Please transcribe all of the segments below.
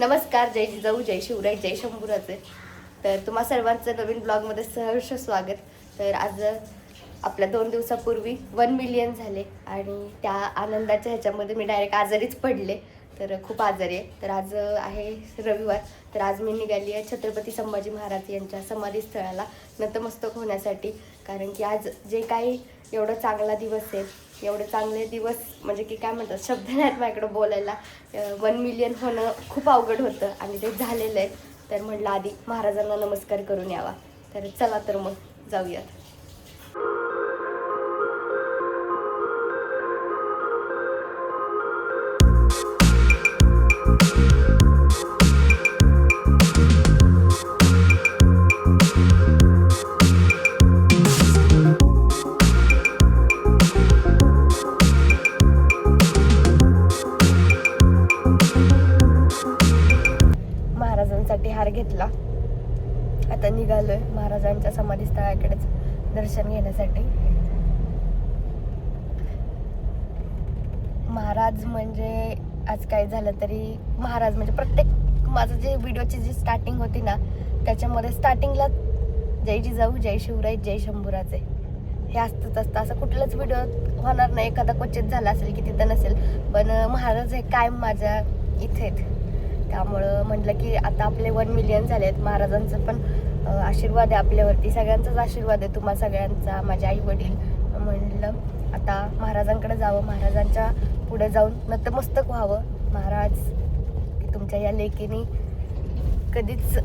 नमस्कार जय जिजाऊ जय शिवराय जय शंभूराचे तर तुम्हा सर्वांचं नवीन ब्लॉगमध्ये सहर्ष स्वागत. तर आज आपल्या दोन दिवसापूर्वी वन मिलियन झाले आणि त्या आनंदाच्या ह्याच्यामध्ये मी डायरेक्ट आजारीच पडले. तर खूप आजारी आहे. तर आज आहे रविवार. तर आज मी निघाली आहे छत्रपती संभाजी महाराज यांच्या समाधीस्थळाला नतमस्तक होण्यासाठी. कारण की आज जे काही एवढं चांगला दिवस आहे एवढे चांगले दिवस म्हणजे की काय म्हणतात शब्द नाहीत माझ्याकडं बोलायला. वन मिलियन होणं खूप अवघड होतं आणि ते झालेलं आहे. तर म्हटलं आधी महाराजांना नमस्कार करून यावा. तर चला तर मग जाऊयात. आता निघालोय महाराजांच्या समाधीस्थळाकडेच दर्शन घेण्यासाठी. महाराज म्हणजे आज काय झालं तरी महाराज म्हणजे प्रत्येक माझं जे व्हिडिओची जी स्टार्टिंग होती ना त्याच्यामध्ये स्टार्टिंगला जय जिजाऊ जय शिवराय जय शंभूराजे. हे असतंच असतं. असं कुठलंच व्हिडिओ होणार नाही. एखादा क्वचित झाला असेल की तिथं नसेल. पण महाराज हे कायम माझ्या इथे आहेत त्यामुळं म्हटलं की आता आपले वन मिलियन झाले आहेत महाराजांचं पण आशीर्वाद आहे आपल्यावरती. सगळ्यांचाच आशीर्वाद आहे. तुम्हा सगळ्यांचा माझे आई वडील म्हणलं आता महाराजांकडे जावं. महाराजांच्या पुढे जाऊन नतमस्तक व्हावं. महाराज तुमच्या या लेखीने कधीच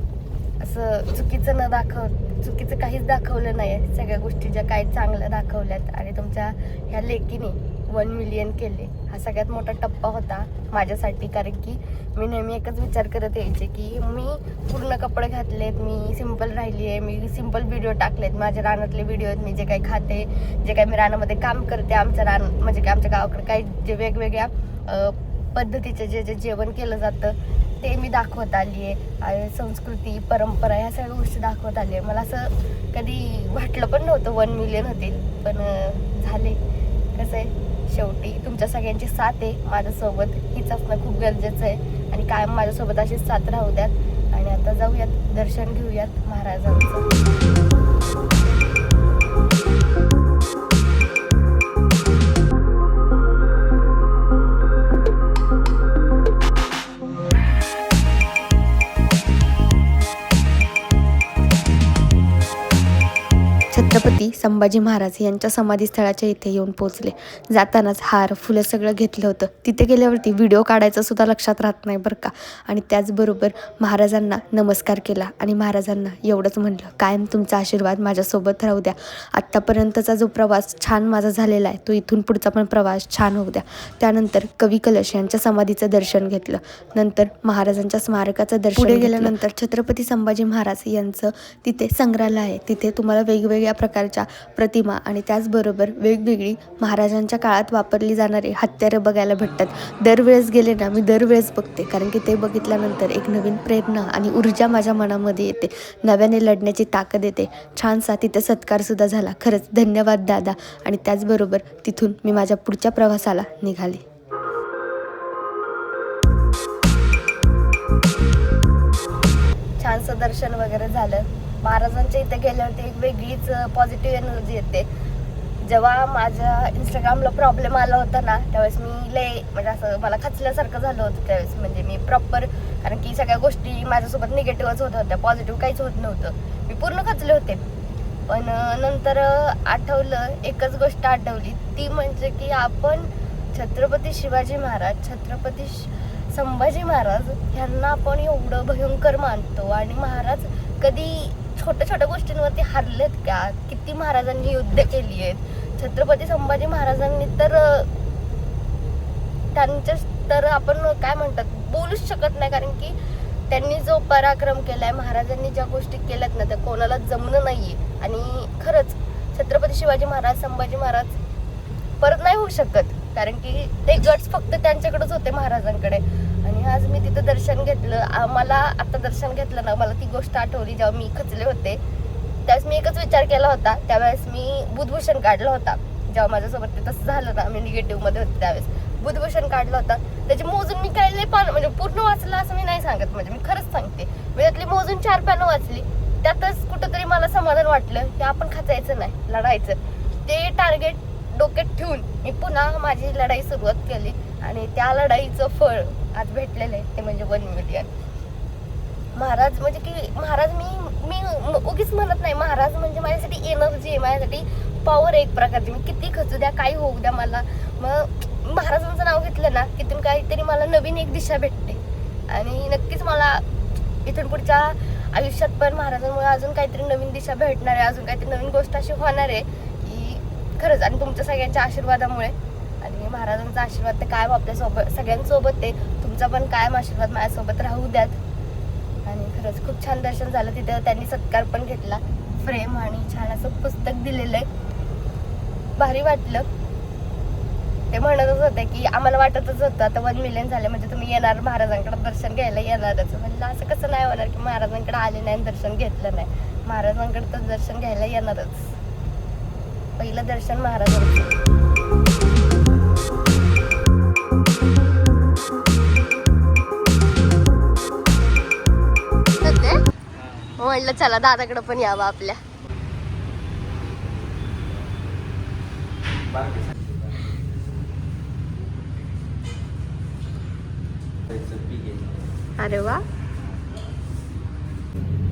असं चुकीचं न दाखव चुकीचं काहीच दाखवलं नाही सगळ्या गोष्टी ज्या काही चांगल्या दाखवल्यात आणि तुमच्या ह्या लेकीने वन मिलियन केले. हा सगळ्यात मोठा टप्पा होता माझ्यासाठी. कारण की मी नेहमी एकच विचार करत यायचे की मी पूर्ण कपडे घातलेत मी सिंपल राहिली आहे मी सिंपल व्हिडिओ टाकलेत. माझ्या रानातले व्हिडिओ आहेत मी जे काही खाते जे काही मी रानामध्ये काम करते आमच्या रान म्हणजे की आमच्या गावाकडे काही जे वेगवेगळ्या पद्धतीचे जे जे जेवण केलं जातं ते मी दाखवत आली आहे संस्कृती परंपरा ह्या सगळ्या गोष्टी दाखवत आली आहे मला असं कधी वाटलं पण नव्हतं वन मिलियन होतील पण झाले. कसं आहे? शेवटी तुमच्या सगळ्यांची साथ आहे माझ्यासोबत. हीच असणं खूप गरजेचं आहे. आणि कायम माझ्यासोबत अशीच साथ राहू द्यात. आणि आता जाऊयात दर्शन घेऊयात महाराजांचं. छत्रपती संभाजी महाराज यांच्या समाधीस्थळाच्या इथे येऊन पोहोचले. जातानाच हार फुलं सगळं घेतलं होतं. तिथे गेल्यावरती व्हिडिओ काढायचं सुद्धा लक्षात राहत नाही बरं का. आणि त्याचबरोबर महाराजांना नमस्कार केला आणि महाराजांना एवढंच म्हटलं कायम तुमचा आशीर्वाद माझ्यासोबत राहू द्या. आत्तापर्यंतचा जो प्रवास छान माझा झालेला आहे तो इथून पुढचा पण प्रवास छान होऊ द्या. त्यानंतर कवी कलश यांच्या समाधीचं दर्शन घेतलं. नंतर महाराजांच्या स्मारकाचं दर्शन पुढे गेल्यानंतर छत्रपती संभाजी महाराज यांचं तिथे संग्रहालय आहे. तिथे तुम्हाला वेगवेगळ्या प्रकारच्या प्रतिमा आणि त्याचबरोबर वेगवेगळी महाराजांच्या काळात वापरली जाणारी हत्यारं बघायला भेटतात. दरवेळेस गेले ना मी दरवेळेस बघते कारण की ते बघितल्यानंतर एक नवीन प्रेरणा आणि ऊर्जा माझ्या मनामध्ये येते. नव्याने लढण्याची ताकद येते. छानसा तिथे सत्कारसुद्धा झाला. खरंच धन्यवाद दादा. आणि त्याचबरोबर तिथून मी माझ्या पुढच्या प्रवासाला निघाले. छानसं दर्शन वगैरे झालं. महाराजांच्या इथे गेल्यावरती एक वेगळीच पॉझिटिव्ह एनर्जी येते. जेव्हा माझ्या इंस्टाग्रामला प्रॉब्लेम आला होता ना त्यावेळेस मी लय म्हणजे असं मला खचल्यासारखं झालं होतं त्यावेळेस. म्हणजे मी प्रॉपर कारण की सगळ्या गोष्टी माझ्यासोबत निगेटिव्हच होत होत्या पॉझिटिव्ह काहीच होत नव्हतं. मी पूर्ण खचले होते. पण नंतर आठवलं एकच गोष्ट आठवली. ती म्हणजे की आपण छत्रपती शिवाजी महाराज छत्रपती संभाजी महाराज ह्यांना आपण एवढं भयंकर मानतो. आणि महाराज कधी छोट्या छोट्या गोष्टींवरती हरलेत का? किती महाराजांनी युद्ध केली आहेत? छत्रपती संभाजी महाराजांनी तर त्यांच्या तर आपण काय म्हणतात बोलूच शकत नाही. कारण की त्यांनी जो पराक्रम केलाय महाराजांनी ज्या गोष्टी केल्यात ना त्या कोणाला जमणं नाहीये. आणि खरंच छत्रपती शिवाजी महाराज संभाजी महाराज परत नाही होऊ शकत. कारण की ते गट्स फक्त त्यांच्याकडेच होते महाराजांकडे. आणि आज मी तिथं दर्शन घेतलं. मला आता दर्शन घेतलं ना मला ती गोष्ट आठवली जेव्हा मी खचले होते. त्यावेळेस मी एकच विचार केला होता. त्यावेळेस मी बुधभूषण काढला होता. जेव्हा माझ्यासोबत ते तसं झालं ना मी निगेटिव्हमध्ये होते त्यावेळेस. बुधभूषण काढला होता. त्याचे मोजून मी काय लय पान म्हणजे पूर्ण वाचलं असं मी नाही सांगत. म्हणजे मी खरंच सांगते. मी त्यातली मोजून चार पानं वाचली. त्यातच कुठंतरी मला समाधान वाटलं की आपण खचायचं नाही लढायचं. ते टार्गेट डोक्यात ठेवून मी पुन्हा माझी लढाई सुरुवात केली. आणि त्या लढाईचं फळ आज भेटलेलं आहे ते म्हणजे वन मिलियन महाराज म्हणजे की महाराज मी मी उगीच म्हणत नाही महाराज म्हणजे माझ्यासाठी एनर्जी आहे माझ्यासाठी पॉवर एक प्रकारची. मी किती खचू द्या काही होऊ द्या मला. मग महाराजांचं नाव घेतलं ना तिथून काहीतरी मला नवीन एक दिशा भेटते. आणि नक्कीच मला इथून पुढच्या आयुष्यात पण महाराजांमुळे अजून काहीतरी नवीन दिशा भेटणार आहे अजून काहीतरी नवीन गोष्ट अशी होणार आहे की खरंच. आणि तुमच्या सगळ्यांच्या आशीर्वादामुळे. आणि महाराजांचा आशीर्वाद ते कायम आपल्यासोबत सगळ्यांसोबत ते तुमचा पण कायम आशीर्वाद माझ्यासोबत राहू द्यात. आणि खरंच खूप छान दर्शन झालं तिथं. त्यांनी सत्कार पण घेतला. फ्रेम आणि छान असं पुस्तक दिलेलं आहे. भारी वाटलं. ते म्हणतच होते की आम्हाला वाटतच होतं. आता वन मिलियन झाले म्हणजे तुम्ही येणार महाराजांकडे दर्शन घ्यायला येणारच म्हणलं असं कसं नाही होणार की महाराजांकडे आले नाही आणि दर्शन घेतलं नाही. महाराजांकडे तर दर्शन घ्यायला येणारच. पहिलं दर्शन महाराजांचं. म्हणलं चला दादाकडे पण यावं आपल्या. अरे वा.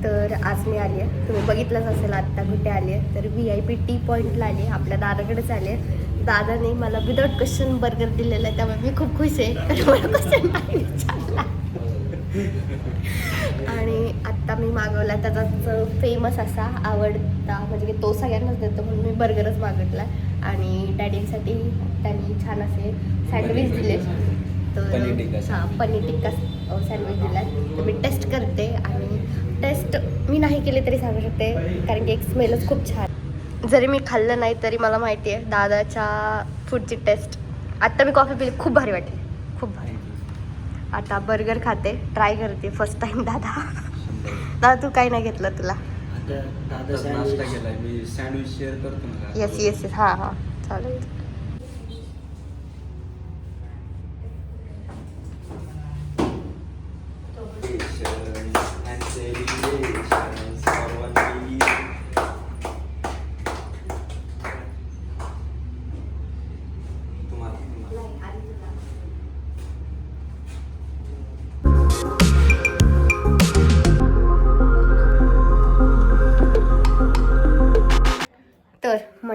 तर आज मी आली आहे. तुम्ही बघितलंच असेल आत्ता कुठे आली आहे. तर व्ही आय पी टी पॉईंटला आली आहे. आपल्या दादाकडेच आली आहे. दादाने मला विदाउट क्वेश्चन बर्गर दिलेला आहे त्यामुळे मी खूप खुश आहे. कारण मला क्वेश्चन नाही आणि आत्ता मी मागवला त्याचाच फेमस असा आवडता म्हणजे की तो सगळ्यांनाच देतो म्हणून मी बर्गरच मागितला आणि डॅडीसाठी त्यांनी छान असे सँडविच दिले. तर पनीर टिक्का. हां पनीर टिक्का सँडविच दिला तर मी टेस्ट करते आणि टेस्ट मी नाही केली तरी सांगू शकते कारण की एक स्मेलच खूप छान. जरी मी खाल्लं नाही तरी मला माहिती आहे दादाच्या फूडची टेस्ट आत्ता मी कॉफी पिली खूप भारी वाटली. आता बर्गर खाते ट्राय करते फर्स्ट टाइम दादा. दादा तू काही नाही घेतलं तुला? आता दादा नाश्ता सँडविच केलाय मी सँडविच शेअर करतो ना येस येस येस हां हां. चालेल.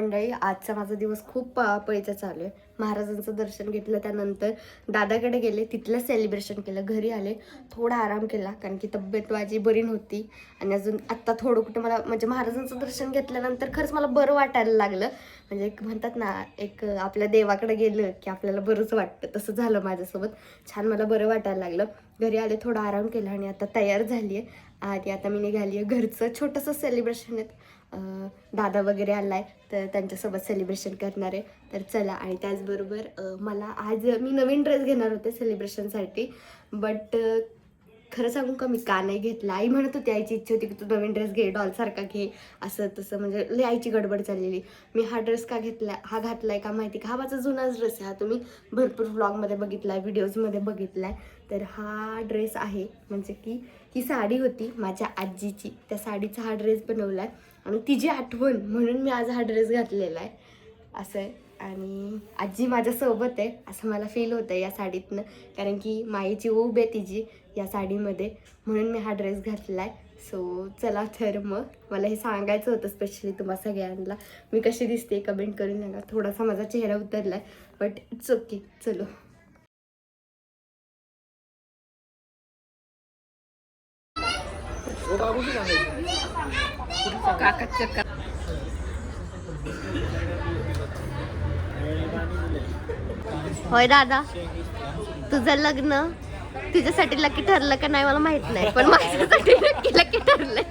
मंडळी आजचा माझा दिवस खूप पळीचा चालू आहे. महाराजांचं दर्शन घेतलं त्यानंतर दादाकडे गेले तिथलं सेलिब्रेशन केलं घरी आले थोडा आराम केला कारण की तब्येत माझी बरी नव्हती. आणि अजून आत्ता थोडं कुठं मला म्हणजे महाराजांचं दर्शन घेतल्यानंतर खरंच मला बरं वाटायला लागलं. म्हणजे एक म्हणतात ना एक आपल्या देवाकडे गेलं की आपल्याला बरंच वाटतं. तसं झालं माझ्यासोबत. छान मला बरं वाटायला लागलं. घरी आले थोडा आराम केला आणि आता तयार झाली आहे. आणि आता मी निघाली आहे घरचं. छोटंसं सेलिब्रेशन आहे. दादा वगैरे आलाय तर त्यांच्यासोबत सेलिब्रेशन करणार आहे. तर चला आणि त्याचबरोबर मला आज मी नवीन ड्रेस घेणार होते सेलिब्रेशनसाठी बट खरं सांगू का मी का नाही घेतला. आई म्हणत होती आईची इच्छा होती की तू नवीन ड्रेस घे डॉलसारखा घे. असं तसं म्हणजे लय आईची गडबड चाललेली. मी हा ड्रेस का घेतला हा घातलाय का माहिती का? हा माझा जुनाच ड्रेस आहे. हा तुम्ही भरपूर व्लॉगमध्ये बघितला आहे व्हिडिओजमध्ये बघितला आहे तर हा ड्रेस आहे म्हणजे की ही साडी होती माझ्या आजीची. त्या साडीचा हा ड्रेस बनवला आहे आणि तिची आठवण म्हणून मी आज हा ड्रेस घातलेला आहे. असं आहे. आणि आजी माझ्यासोबत आहे. असं मला फील होतं या साडीतनं. कारण की माईची ओब आहे तिची या साडीमध्ये. म्हणून मी हा ड्रेस घातला आहे. सो चला तर मग. मला हे सांगायचं होतं स्पेशली तुम्हा सगळ्यांना. मी कशी दिसते कमेंट करून सांगा. थोडासा माझा चेहरा उतरला आहे बट इट्स ओके चलो. होय दादा तुझं लग्न तुझ्यासाठी लकी ठरलं का नाही मला माहीत नाही पण माझ्यासाठी नक्की लकी ठरलंय.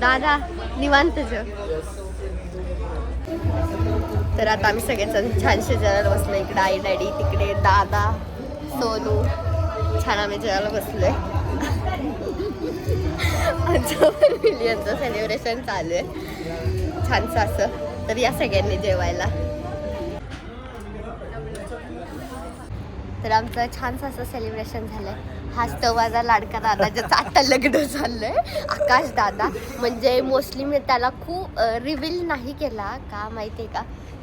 दादा निवांत तर आता आम्ही सगळेजण छानशे जेवायला बसलो इकडे आई डॅडी तिकडे दादा सोनू. छान आम्ही जेवायला बसलोय. आमच्या मिलियनचं सेलिब्रेशन चालू आहे. छानसं असं. तर या सगळ्यांनी जेवायला. तर आमचं छानसं असं सेलिब्रेशन झालं हाच तो माझा लाडका दादा ज्याचं आता लग्न झालंय आकाश दादा. म्हणजे मोस्टली मी त्याला खूप रिव्हील नाही केला का माहिती आहे का?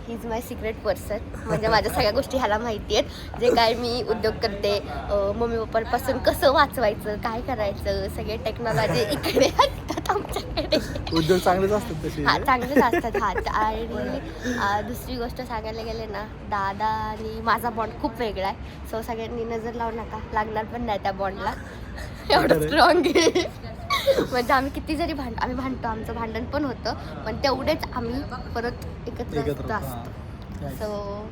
He is my secret person म्हणजे माझ्या सगळ्या गोष्टी ह्याला माहिती आहेत. जे काय मी उद्योग करते मम्मी पप्पांपासून कसं वाचवायचं काय करायचं सगळे टेक्नॉलॉजी इकडे असतात आमच्याकडे. उद्योग चांगलेच असतात हा चांगलेच असतात. हा आणि दुसरी गोष्ट सांगायला गेले ना दादा आणि माझा बॉन्ड खूप वेगळा आहे. सो सगळ्यांनी नजर लावू नका. लागणार पण नाही त्या बॉन्डला एवढं. स्ट्रॉंग आहे. म्हणजे आम्ही किती जरी भांड आम्ही भांडतो आमचं भांडण पण होतं पण तेवढेच आम्ही परत एकत्र असतो. सो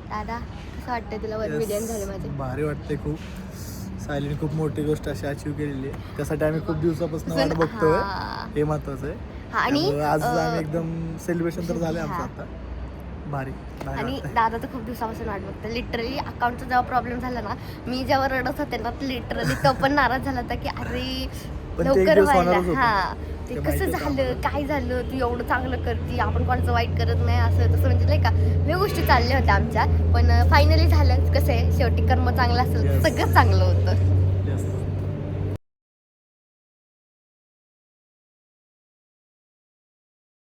दादा कसं वाटतं तुला वन. मिलियन झाले माझे भारी वाटते खूप सायलीने खूप मोठी गोष्ट अशी अचीव केलेली आहे त्यासाठी आम्ही खूप दिवसापासून वाट. बघतोय हे महत्वाचं आहे हा आणि आज आम्ही एकदम सेलिब्रेशन तर झाले आमचं. आता भारी आणि. दादा तर खूप दिवसापासून वाट बघतो लिटरली अकाउंटचा जेव्हा प्रॉब्लेम झाला ना मी जेव्हा रडत होते ना लिटरली तो पण नाराज झाला होता की अरे पण ते एक लवकर दिवस व्हायला. होणारच होतं. हा. ते ते कसं माहिती होतं झालं? काय झालं? तू एवढं चांगलं करते आपण कोणाचं वाईट करत नाही असं तसं म्हणजे नाही का? हे गोष्टी चालल्या होत्या आमच्या. पण फायनली झालं. कसं आहे? शेवटी कर्म चांगलं असेल तर Yes. सगळं चांगलं होतं.